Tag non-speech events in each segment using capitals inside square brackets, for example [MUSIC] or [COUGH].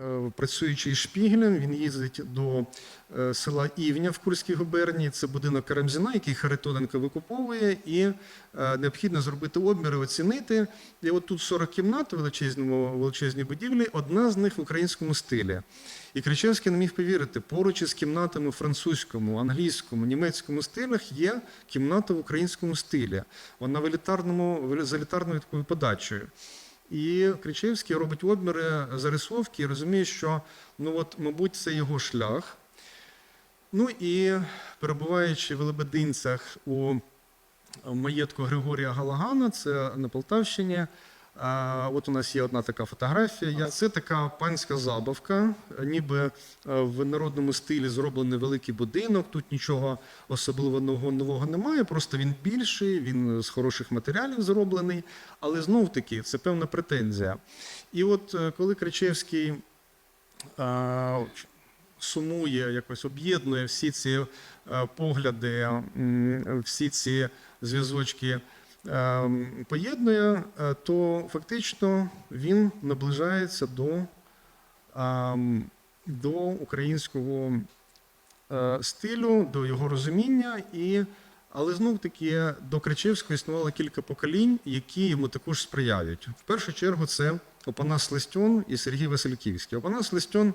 е, працюючи із Шпігелем, він їздить до е, села Івня в Курській губернії. Це будинок Карамзіна, який Харитоненко викуповує, і е, необхідно зробити обміри, оцінити. І от тут 40 кімнат у величезній будівлі, одна з них в українському стилі. І Кричевський не міг повірити, поруч із кімнатами в французькому, англійському, німецькому стилях є кімната в українському стилі. Вона в елітарному, з елітарною такою подачею. І Кричевський робить обміри зарисовки і розуміє, що ну от, мабуть, це його шлях. Ну і перебуваючи в Лебединцях у маєтку Григорія Галагана, це на Полтавщині. От у нас є одна така фотографія. Це така панська забавка, ніби е, в народному стилі зроблений великий будинок. Тут нічого особливо нового, немає, просто він більший, він з хороших матеріалів зроблений, але знов таки це певна претензія. І от е, коли Кричевський сумує, якось об'єднує всі ці е, погляди, всі ці зв'язочки е, поєднує, е, то фактично він наближається до, до українського е, стилю, до його розуміння. І, але знов таки до Кричевського існувало кілька поколінь, які йому також сприяють. В першу чергу це Опанас Листьон і Сергій Васильківський. Опанас Листьон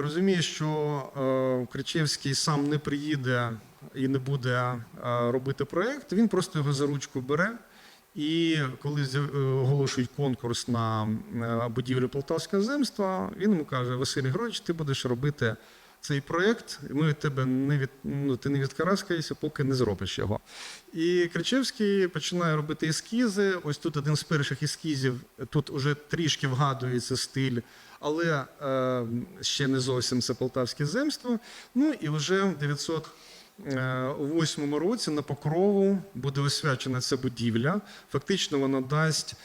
розуміє, що е, Кричевський сам не приїде і не буде е, робити проєкт, він просто його за ручку бере. І коли е, оголошують конкурс на будівлю Полтавського земства, він йому каже: Василь Григорович, ти будеш робити цей проєкт, ми від тебе не від ну, ти не відкараскаєшся, поки не зробиш його. І Кричевський починає робити ескізи. Ось тут один з перших ескізів. Тут уже трішки вгадується стиль, але е, ще не зовсім це полтавське земство. Ну і вже в 908 році на Покрову буде освячена ця будівля. Фактично вона дасть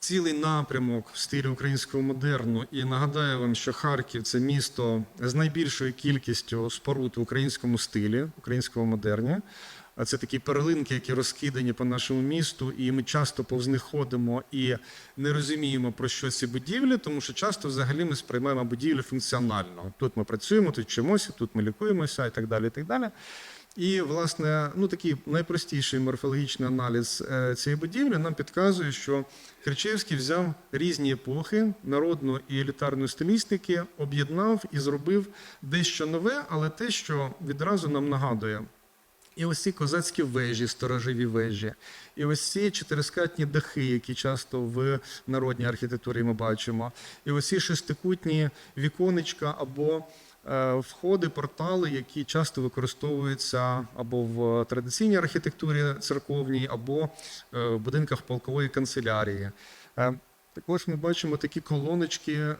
цілий напрямок в стилі українського модерну. І нагадаю вам, що Харків це місто з найбільшою кількістю споруд в українському стилі, українського модерні. А це такі перлинки, які розкидані по нашому місту, і ми часто повз них ходимо і не розуміємо про що ці будівлі, тому що часто взагалі ми сприймаємо будівлю функціонально. Тут ми працюємо, тут вчимося, тут ми лікуємося і так далі. І так далі. І, власне, ну такий найпростіший морфологічний аналіз е, цієї будівлі нам підказує, що Кричевський взяв різні епохи народну і елітарну стилістики, об'єднав і зробив дещо нове, але те, що відразу нам нагадує. І ось ці козацькі вежі, сторожові вежі, і ось ці чотирискатні дахи, які часто в народній архітектурі ми бачимо, і ось ці шестикутні віконечка або е, входи, портали, які часто використовуються або в традиційній архітектурі церковній, або е, в будинках полкової канцелярії. Е, також ми бачимо такі колоночки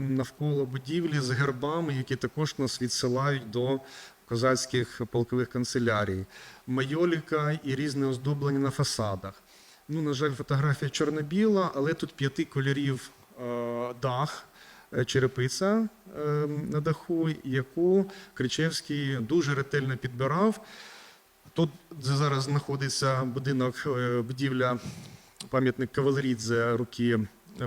навколо будівлі з гербами, які також нас відсилають до козацьких полкових канцелярій, майоліка і різне оздоблення на фасадах. Ну, на жаль, фотографія чорно-біла, але тут п'яти кольорів е, дах, е, черепиця е, на даху, яку Кричевський дуже ретельно підбирав. Тут зараз знаходиться будинок, будівля, пам'ятник Кавалерідзе, руки,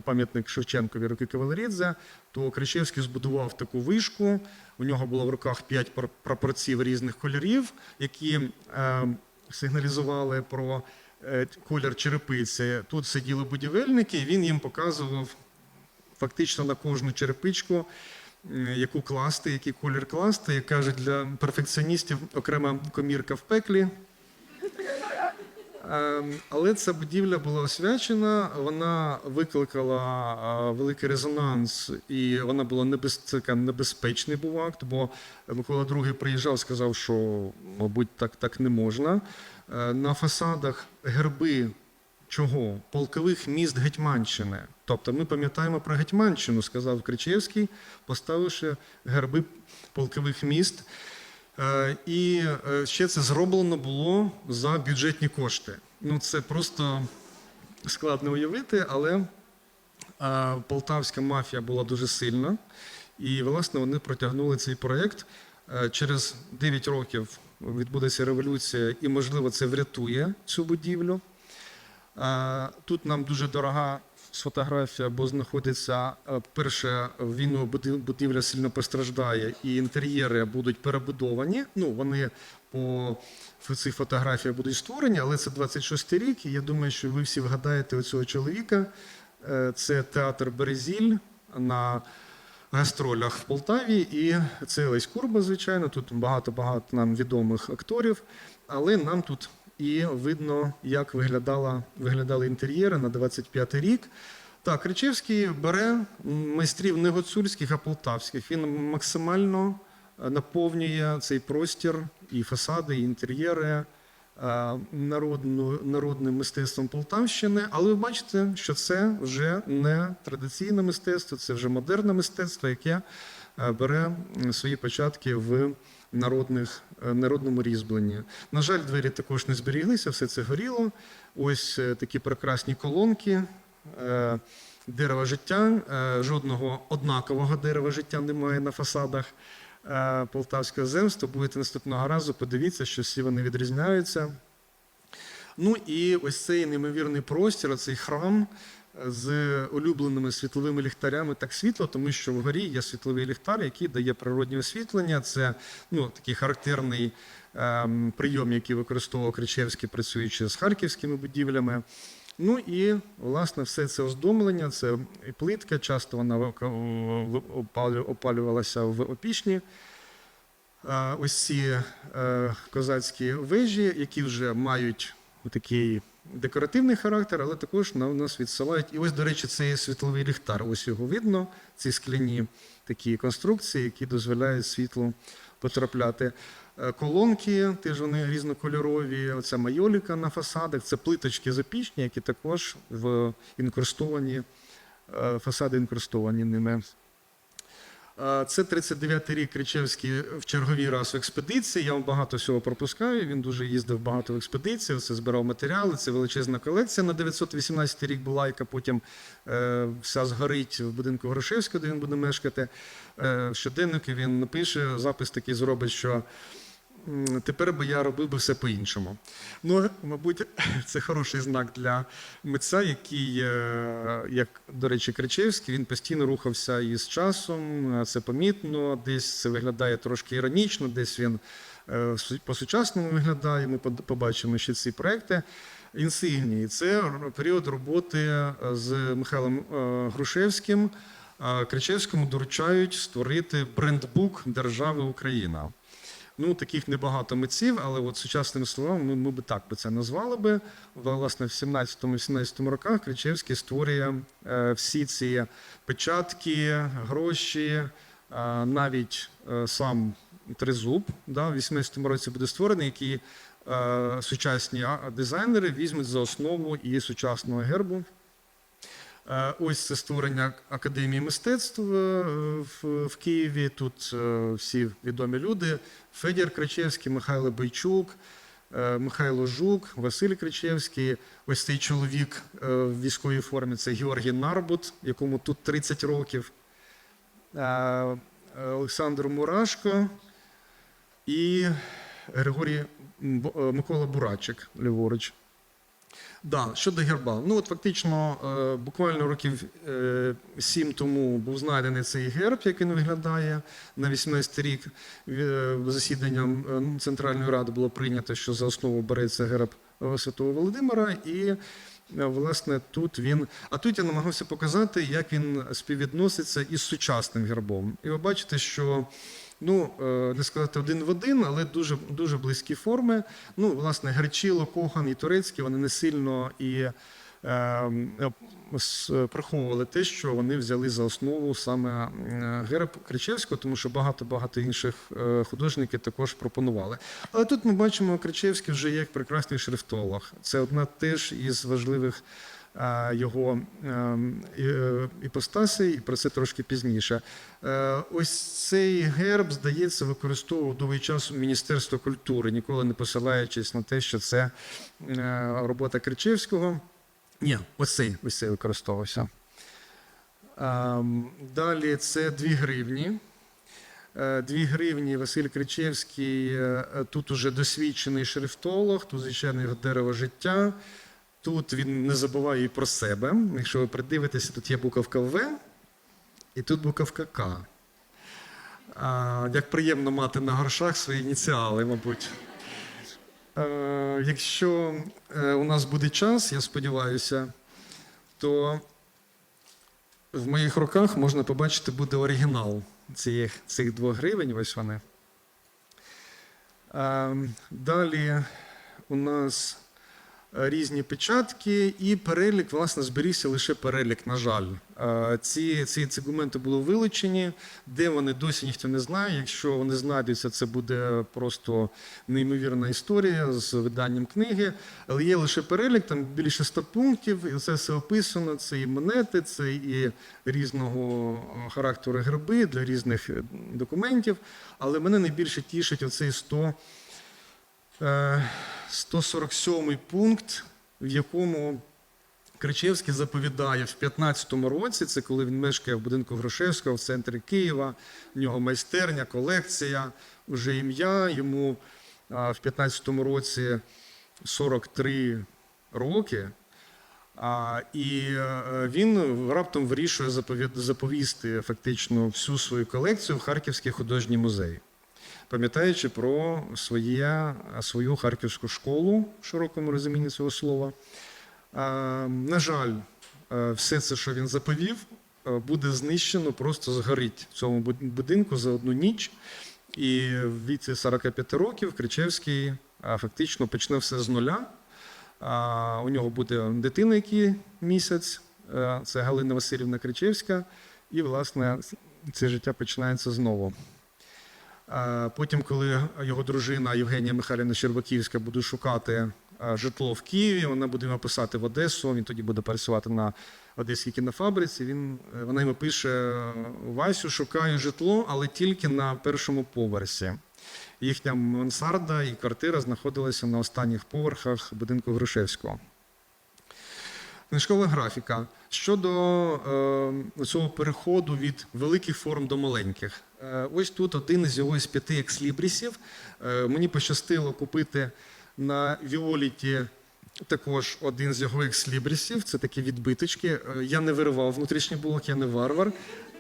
пам'ятник Шевченкові руки Кавалерідзе, то Кричевський збудував таку вишку. У нього було в руках п'ять пр- прапорців різних кольорів, які е, сигналізували про е, колір черепиці. Тут сиділи будівельники, і він їм показував фактично на кожну черепичку, яку класти, який колір класти. Як кажуть, для перфекціоністів окрема комірка в пеклі. Ем, Але ця будівля була освячена, вона викликала великий резонанс, і вона була небез... така небезпечний був акт, бо Микола II приїжджав, сказав, що, мабуть, так, так не можна. Е, На фасадах герби чого? Полкових міст Гетьманщини. Тобто ми пам'ятаємо про Гетьманщину, сказав Кричевський, поставивши герби полкових міст. Е, І е, ще це зроблено було за бюджетні кошти. Ну, це просто складно уявити, але е, полтавська мафія була дуже сильна, і, власне, вони протягнули цей проєкт. Через 9 років відбудеться революція, і, можливо, це врятує цю будівлю. Тут нам дуже дорога фотографія, або знаходиться е, перше війну будівля сильно постраждає, і інтер'єри будуть перебудовані. Ну вони по цих фотографіях будуть створені, але це 26 рік. І я думаю, що ви всі вгадаєте оцього чоловіка. Е, Це театр Березіль на гастролях в Полтаві. І це Лесь Курба, звичайно. Тут багато-багато нам відомих акторів, але нам тут і видно, як виглядала, виглядали інтер'єри на 25-й рік. Так, Кричевський бере майстрів не гуцульських, а полтавських. Він максимально е, наповнює цей простір і фасади, і інтер'єри е, народну, народним мистецтвом Полтавщини. Але ви бачите, що це вже не традиційне мистецтво, це вже модерне мистецтво, яке е, бере свої початки в народних, е, народному різьбленні. На жаль, двері також не зберіглися, все це горіло. Ось е, такі прекрасні колонки. е, Дерева життя, жодного однакового дерева життя немає на фасадах Полтавського земства. Будете наступного разу, подивіться, що всі вони відрізняються. Ну і ось цей неймовірний простір, цей храм з улюбленими світловими ліхтарями так світло, тому що вгорі є світловий ліхтар, який дає природнє освітлення. Це ну, такий характерний ем, прийом, який використовував Кричевський, працюючи з харківськими будівлями. Ну і власне все це оздомлення, це і плитка, часто вона опалювалася в опічні. А, Ось ці е, козацькі вежі, які вже мають такий декоративний характер, але також на нас відсилають. І ось, до речі, цей світловий ліхтар. Ось його видно, ці скляні такі конструкції, які дозволяють світлу потрапляти. Е, Колонки, теж вони різнокольорові. Оця майоліка на фасадах, це плиточки запічні, які також в інкрустовані, е, фасади інкрустовані ними. Це 39-й рік Кричевський в черговий раз в експедиції. Я вам багато всього пропускаю. Він дуже їздив багато в експедиції, все збирав матеріали. Це величезна колекція на 918 рік була, яка потім е, вся згорить в будинку Грошевського, де він буде мешкати. Е, щоденники він напише, запис такий зробить, що. «М, Тепер би я робив би все по-іншому. Ну, мабуть, [LAUGHS] це хороший знак для митця, який, е, як, до речі, Кричевський, він постійно рухався із часом, е, це помітно, десь це виглядає трошки іронічно, десь він е, по-сучасному виглядає. Ми побачимо ще ці проекти. Інсигнії це період роботи з Михайлом Грушевським. Кричевському доручають створити брендбук Держави Україна. Ну, таких небагато митців, але от сучасними словами ми, ми би так би це назвали би. Власне, в 17-18 роках Кричевський створює е, всі ці печатки, гроші, е, навіть е, сам тризуб, да, в 18-му році буде створений, який е, сучасні дизайнери візьмуть за основу і сучасного гербу. Е, Ось це створення Академії мистецтв е, в, Києві. Тут е, всі відомі люди: Федір Кричевський, Михайло Бойчук, Михайло Жук, Василь Кричевський. Ось цей чоловік в військовій формі це Георгій Нарбут, якому тут 30 років. Олександр Мурашко і Григорій Микола Бурачик, ліворуч. Да, щодо герба. Ну от фактично, е, буквально років е, сім тому був знайдений цей герб, як він виглядає на 18 рік. Е, Засіданням Центральної ради було прийнято, що за основу береться герб Святого Володимира, і власне тут він. А тут я намагався показати, як він співвідноситься із сучасним гербом. І ви бачите, що ну, е, не сказати один в один, але дуже, дуже близькі форми. Ну, власне, Гречило, Кохан і Турецький, вони не сильно і е, е, приховували те, що вони взяли за основу саме герб Кричевського, тому що багато-багато інших е, художників також пропонували. Але тут ми бачимо, Кричевський вже як прекрасний шрифтолог. Це одна теж із важливих його ем, і- е, іпостасей, і про це трошки пізніше. Е, Ось цей герб, здається, використовував довгий час Міністерство культури, ніколи не посилаючись на те, що це е, робота Кричевського. Ні, ось цей, ось цей використовувався. Ем, Далі це 2 гривні. Е, Дві гривні Василь Кричевський, е, тут уже досвідчений шрифтолог, тут звичайно дерево життя. Тут він не забуває і про себе. Якщо ви придивитеся, тут є буковка В і тут буковка К. А, як приємно мати на грошах свої ініціали, мабуть. Е, якщо е, у нас буде час, я сподіваюся, то в моїх руках можна побачити буде оригінал цих, цих двох гривень. Ось вони. Е, далі у нас різні печатки і перелік, власне, зберігся лише перелік, на жаль. Е, Ці, ці, документи були вилучені, де вони досі ніхто не знає. Якщо вони знайдуться, це буде просто неймовірна історія з виданням книги. Але є лише перелік, там більше 100 пунктів, і це все описано. Це і монети, це і різного е, характеру гриби для різних е, документів. Але мене найбільше тішить оцей 100 Е, 147 пункт, в якому Кричевський заповідає в 15-му році, це коли він мешкає в будинку Грушевського в центрі Києва, в нього майстерня, колекція, вже ім'я. Йому в 15-му році 43 роки. А, і е, він раптом вирішує заповісти фактично всю свою колекцію в Харківський художній музей пам'ятаючи про своє, свою харківську школу в широкому розумінні цього слова. На жаль, е, все це, що він заповів, е, буде знищено, просто згорить в цьому будинку за одну ніч. І в віці 45 років Кричевський фактично почне все з нуля. У нього буде дитина, який місяць, е, це Галина Васильівна Кричевська, і, власне, це життя починається знову. Потім, коли його дружина Євгенія Михайлівна Щербаківська буде шукати житло в Києві, вона буде його писати в Одесу. Він тоді буде працювати на одеській кінофабриці. Він, е, вона йому пише: Васю, шукаю житло, але тільки на першому поверсі. Їхня мансарда і квартира знаходилися на останніх поверхах будинку Грушевського. Книжкова графіка щодо е, цього переходу від великих форм до маленьких. Е, ось тут один із його із п'яти екслібрісів. Е, мені пощастило купити на Віоліті також один з його екслібрісів. Це такі відбиточки. Е, я не виривав внутрішній блок, я не варвар.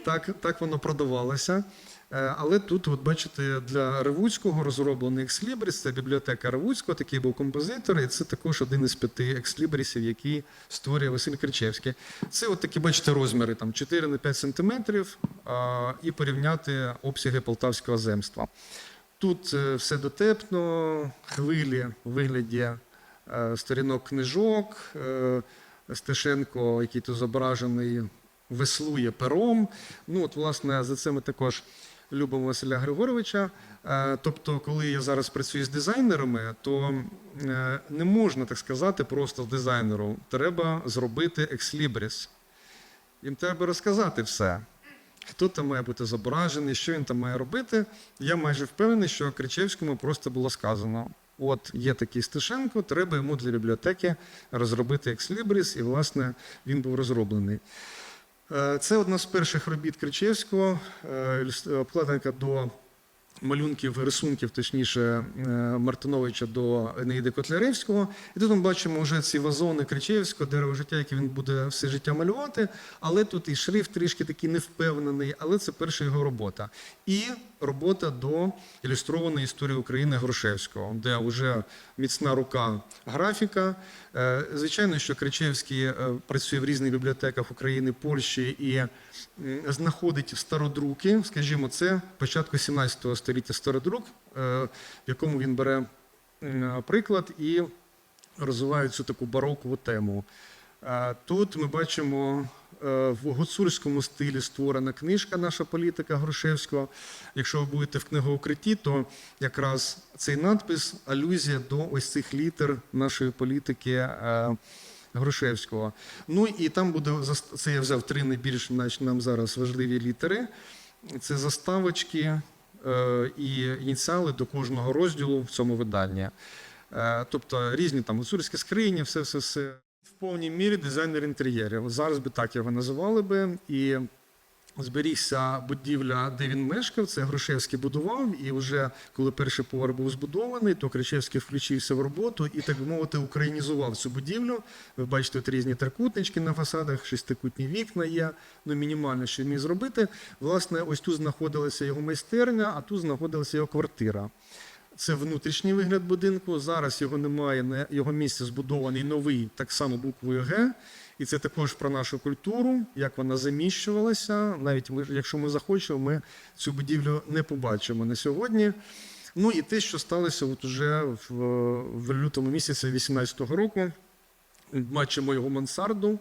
Так, так воно продавалося. Е, Але тут, от бачите, для Ревуцького розроблений екслібріс, це бібліотека Ревуцького, такий був композитор, і це також один із п'яти екслібрісів, який створює Василь Кричевський. Це от такі, бачите, розміри там 4 на 5 сантиметрів і порівняти обсяги полтавського земства. Тут е, все дотепно, хвилі в вигляді е, сторінок книжок, Стешенко, який тут зображений, веслує пером. Ну, от, власне, за це ми також любимо Василя Григоровича. Е, Тобто, коли я зараз працюю з дизайнерами, то е, не можна так сказати просто дизайнеру. Треба зробити екслібріс. Їм треба розказати все. Хто там має бути зображений, що він там має робити. Я майже впевнений, що Кричевському просто було сказано: от є такий Стешенко, треба йому для бібліотеки розробити екслібріс, і, власне, він був розроблений. Е, Це одна з перших робіт Кричевського, е, обкладинка до малюнків, рисунків, точніше, е, Мартиновича до Енеїди Котляревського. І тут ми бачимо вже ці вазони Кричевського, дерево життя, яке він буде все життя малювати. Але тут і шрифт трішки такий невпевнений, але це перша його робота. І робота до ілюстрованої історії України Грушевського, де вже міцна рука графіка. Е, Звичайно, що Кричевський е, працює в різних бібліотеках України, Польщі і знаходить стародруки, скажімо, це початку 17 століття стародрук, е, в якому він бере приклад і розвиває цю таку барокову тему. Е, Тут ми бачимо е, в гуцульському стилі створена книжка Наша політика Грушевського. Якщо ви будете в книгоукритті, то якраз цей надпис алюзія до ось цих літер нашої політики Грушевського. Ну і там буде це я взяв три найбільш нам зараз важливі літери. Це заставочки і ініціали до кожного розділу в цьому виданні. Е, Тобто різні там гуцульські скрині, все, все, все. В повній мірі дизайнер інтер'єрів. Зараз би так його називали би. І зберігся будівля, де він мешкав. Це Грушевський будував. І вже коли перший поверх був збудований, то Кричевський включився в роботу і, так би мовити, українізував цю будівлю. Ви бачите, тут різні трикутнички на фасадах, шестикутні вікна є. Ну, мінімально, що міг зробити. Власне, ось тут знаходилася його майстерня, а тут знаходилася його квартира. Це внутрішній вигляд будинку. Зараз його немає. Його місці збудований новий, так само буквою Г. І це також про нашу культуру, як вона заміщувалася. Навіть ми, якщо ми захочемо, ми цю будівлю не побачимо на сьогодні. Ну і те, що сталося от уже в, в лютому місяці 2018 року. Бачимо його мансарду,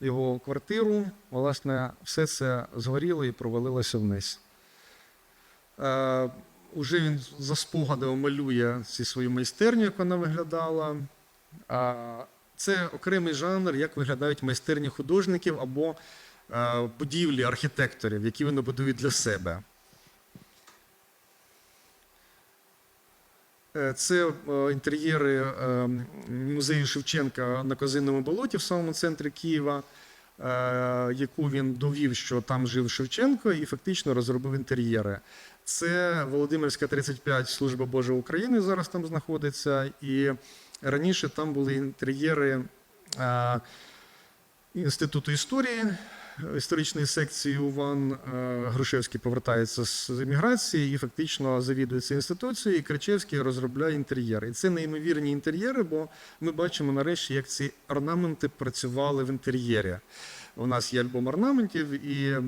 його квартиру. Власне, все це згоріло і провалилося вниз. Е, Уже він за спогадами малює ці свою майстерню, як вона виглядала. А, Це окремий жанр, як виглядають майстерні художників або е, будівлі архітекторів, які вони будують для себе. Е, Це е, інтер'єри музею Шевченка на Козинному болоті в самому центрі Києва, яку він довів, що там жив Шевченко, і фактично розробив інтер'єри. Це Володимирська 35 Служба Божа України зараз там знаходиться. І раніше там були інтер'єри е, Інституту історії, історичної секції УВАН. Е, Грушевський повертається з еміграції і фактично завідує цією інституцією. І Кричевський розробляє інтер'єри. І це неймовірні інтер'єри, бо ми бачимо нарешті, як ці орнаменти працювали в інтер'єрі. У нас є альбом орнаментів, і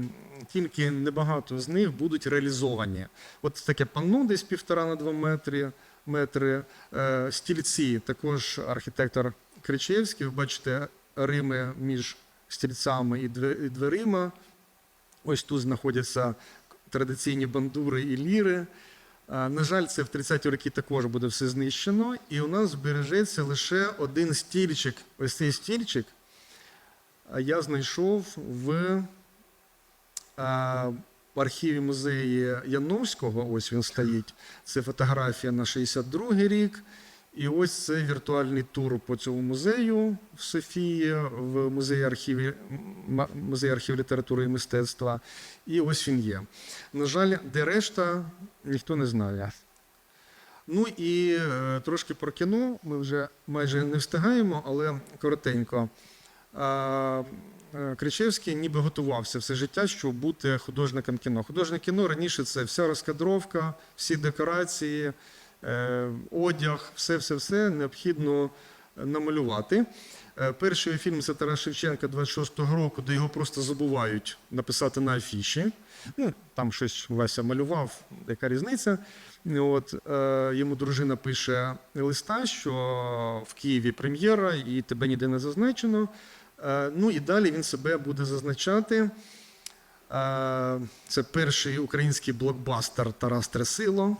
тільки небагато з них будуть реалізовані. От таке панно десь півтора на два метри. Метри. Е, Стільці, також архітектор Кричевський. Ви бачите Рими між стільцями і дверима. Ось тут знаходяться традиційні бандури і ліри. На жаль, це в 30-ті роки також буде все знищено, і у нас збережеться лише один стільчик. Ось цей стільчик я знайшов в, в архіві музею Яновського. Ось він стоїть. Це фотографія на 62-й рік. І ось це віртуальний тур по цьому музею в Софії, в музеї архіві, м- музеї архів літератури і мистецтва. І ось він є. На жаль, де решта, ніхто не знає. Ну і е, трошки про кіно. Ми вже майже не встигаємо, але коротенько. Е, Кричевський ніби готувався все життя, щоб бути художником кіно. Художник кіно раніше це вся розкадровка, всі декорації, е, одяг, все-все-все необхідно намалювати. Е, Перший фільм це Тарас Шевченка 26-го року, де його просто забувають написати на афіші. Ну, там щось Вася малював, яка різниця. От, е, йому дружина пише листа, що в Києві прем'єра і тебе ніде не зазначено. Е, ну і далі він себе буде зазначати. Е, Це перший український блокбастер Тарас Тресило,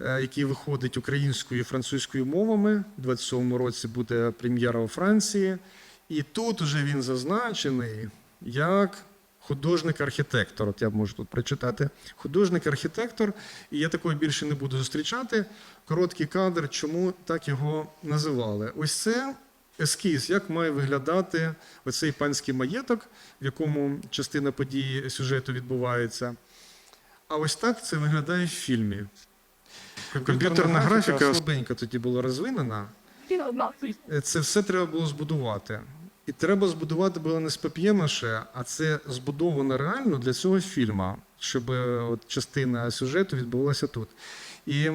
е, який виходить українською і французькою мовами. У 27-му році буде прем'єра у Франції. І тут уже він зазначений як художник-архітектор. От я можу тут прочитати. Художник-архітектор, і я такого більше не буду зустрічати. Короткий кадр, чому так його називали. Ось це ескіз, як має виглядати оцей панський маєток, в якому частина події сюжету відбувається. А ось так це виглядає в фільмі. Комп'ютерна графіка слабенько тоді була розвинена. Це все треба було збудувати. І треба збудувати було не з пап'є-маше, а це збудовано реально для цього фільму, щоб е, от частина сюжету відбулася тут. І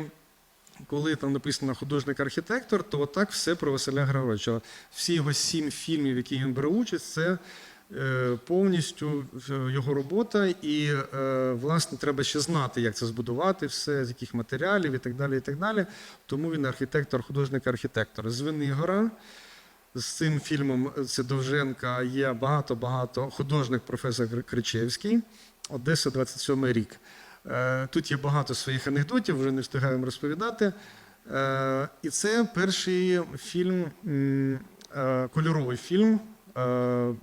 коли там написано художник-архітектор, то отак все про Василя Григоровича. Всі його сім фільмів, яких він бере участь, це е, повністю е, його робота. І, е, власне, треба ще знати, як це збудувати, все, з яких матеріалів і так далі. і так далі. Тому він архітектор, художник-архітектор. Звенигора. З цим фільмом це Довженка є багато-багато художник професор Кричевський, Одеса, 27 рік. Е, Тут є багато своїх анекдотів, вже не встигаємо розповідати. Е, І це перший фільм, е, кольоровий фільм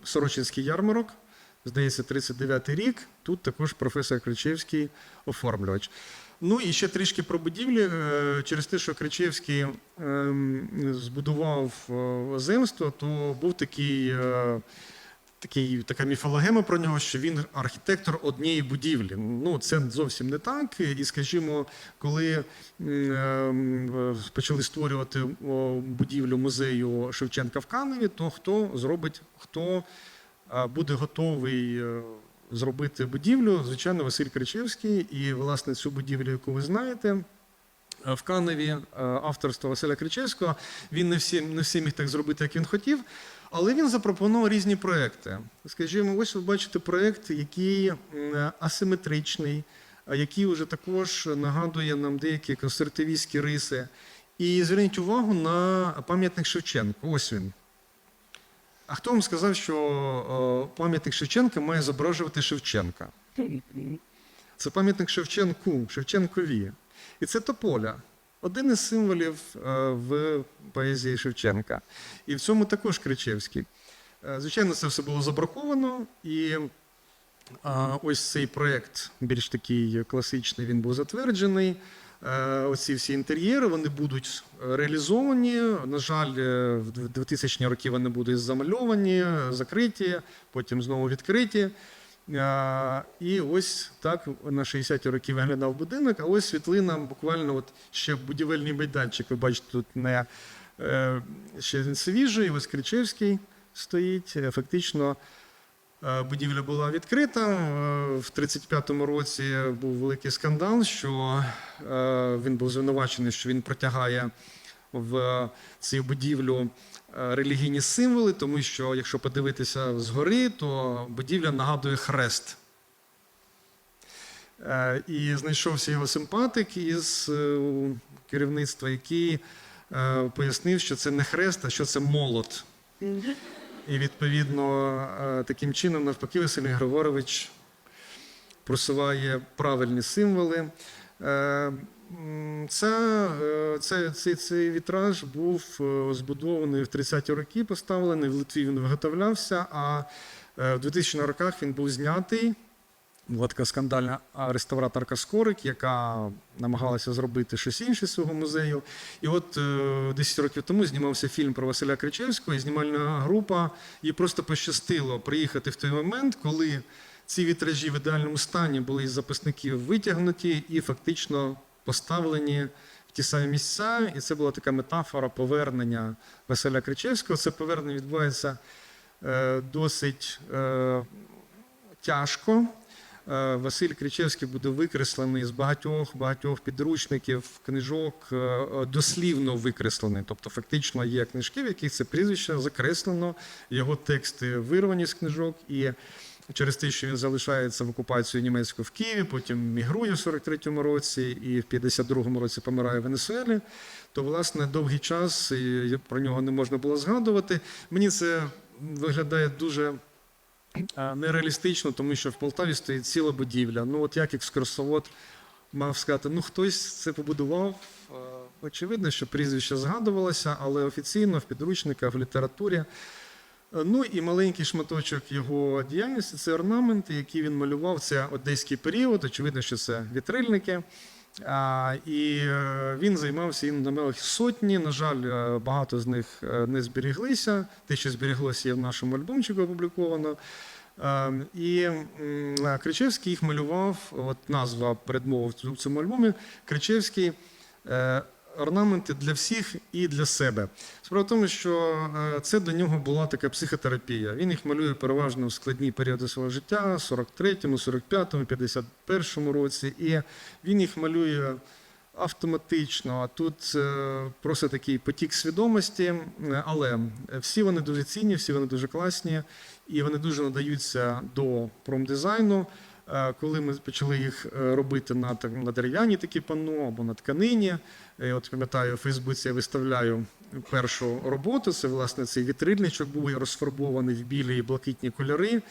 Сорочинський ярмарок. Здається, 39-й рік. Тут також професор Кричевський оформлювач. Ну і ще трішки про будівлі. Через те, що Кричевський ем, збудував земство, то був такий такий, така міфологема про нього, що він архітектор однієї будівлі. Ну, це зовсім не так. І, скажімо, коли е, почали створювати будівлю музею Шевченка в Каневі, то хто зробить, хто буде готовий е, зробити будівлю? Звичайно, Василь Кричевський. І, власне, цю будівлю, яку ви знаєте, в Каневі е, авторства Василя Кричевського. Він не всі, не всі міг так зробити, як він хотів, але він запропонував різні проекти. Скажімо, ось ви бачите проект, який асиметричний, а який вже також нагадує нам деякі конструктивістські риси. І зверніть увагу на пам'ятник Шевченку. Ось він. А хто вам сказав, що пам'ятник Шевченка має зображувати Шевченка? Це пам'ятник Шевченку, Шевченкові. І це тополя. Один із символів е, в поезії Шевченка. І в цьому також Кричевський. Е, Звичайно, це все було забраковано, і ось цей проєкт, більш такий класичний, він був затверджений. Е, Оці всі інтер'єри вони будуть реалізовані. На жаль, е, в 2000-ні роки вони будуть замальовані, закриті, потім знову відкриті. І ось так на 60-ті роки виглядав будинок. А ось світлина, буквально от ще будівельний майданчик. Ви бачите, тут не ще він свіжий. Ось Кричевський стоїть. Фактично е, будівля була відкрита. Е, В 35-му році був великий скандал, що е, він був звинувачений, що він протягає в цю будівлю е, релігійні символи, тому що, якщо подивитися згори, то будівля нагадує хрест. Е, І знайшовся його симпатик із е, керівництва, який пояснив, що це не хрест, а що це молот. І відповідно таким чином, навпаки, Василь Григорович просуває правильні символи. Е, Це, е, це, цей, цей вітраж був е, збудований в 30-ті роки, поставлений в Литві він виготовлявся, а е, в 2000 х роках він був знятий. Була така скандальна реставраторка Скорик, яка намагалася зробити щось інше з свого музею. І от е, 10 років тому знімався фільм про Василя Кричевського, і знімальна група їй просто пощастило приїхати в той момент, коли ці вітражі в ідеальному стані були із записників витягнуті і фактично поставлені в ті самі місця. І це була така метафора повернення Василя Кричевського. Це повернення відбувається е, досить е, тяжко. Е, Василь Кричевський буде викреслений з багатьох багатьох підручників, книжок, дослівно викреслений. Тобто, фактично є книжки, в яких це прізвище закреслено, його тексти вирвані з книжок. І через те, що він залишається в окупацію німецьку в Києві, потім мігрує в 43-му році і в 52-му році помирає в Венесуелі, то власне довгий час про нього не можна було згадувати. Мені це виглядає дуже. Нереалістично, тому що в Полтаві стоїть ціла будівля. Ну, от як екскурсовод мав сказати, ну хтось це побудував. Е, Очевидно, що прізвище згадувалося, але офіційно в підручниках, в літературі. Е, Ну і маленький шматочок його діяльності це орнаменти, які він малював. Це одеський період. Очевидно, що це вітрильники. А, і е, він займався їм на мелах сотні. На жаль, е, багато з них е, не зберіглися. Те, що зберіглося, є в нашому альбомчику опубліковано. Е, І Кричевський їх малював. От назва передмови в цьому- альбомі. Кричевський е, орнаменти для всіх і для себе. Справа в тому, що е, це для нього була така психотерапія. Він їх малює переважно в складні періоди свого життя, 43-му, 45-му, 51-му році, і він їх малює автоматично. А тут е, просто такий потік свідомості. Але всі вони дуже цінні, всі вони дуже класні, і вони дуже надаються до промдизайну. Е, Коли ми почали їх е, робити на, на дерев'яній такі панно або на тканині, е, от пам'ятаю, у Фейсбуці я виставляю першу роботу. Це власне цей вітрильничок був розфарбований в білі і блакитні кольори.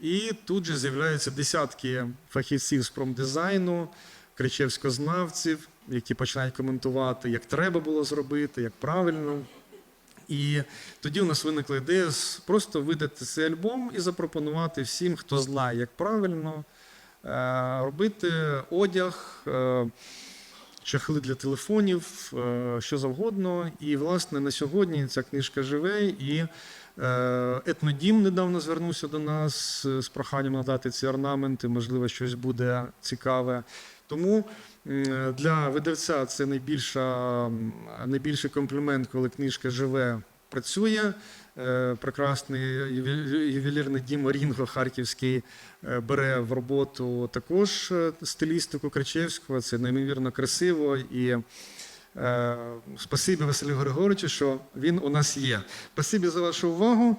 І тут же з'являються десятки фахівців з промдизайну, кричевськознавців, які починають коментувати, як треба було зробити, як правильно. І тоді у нас виникла ідея просто видати цей альбом і запропонувати всім, хто знає, як правильно е, робити одяг, е, чехли для телефонів, е, що завгодно. І, власне, на сьогодні ця книжка живе, і Е, Етнодім недавно звернувся до нас е, з проханням надати ці орнаменти. Можливо, щось буде цікаве. Тому для видавця це найбільша, найбільший комплімент, коли книжка живе, працює. Е, Прекрасний юве- ювелірний дім Рінго Харківський е, бере в роботу також е, стилістику Кричевського. Це неймовірно красиво і. Спасибі Василю Григоровичу, що він у нас є. Спасибі за вашу увагу.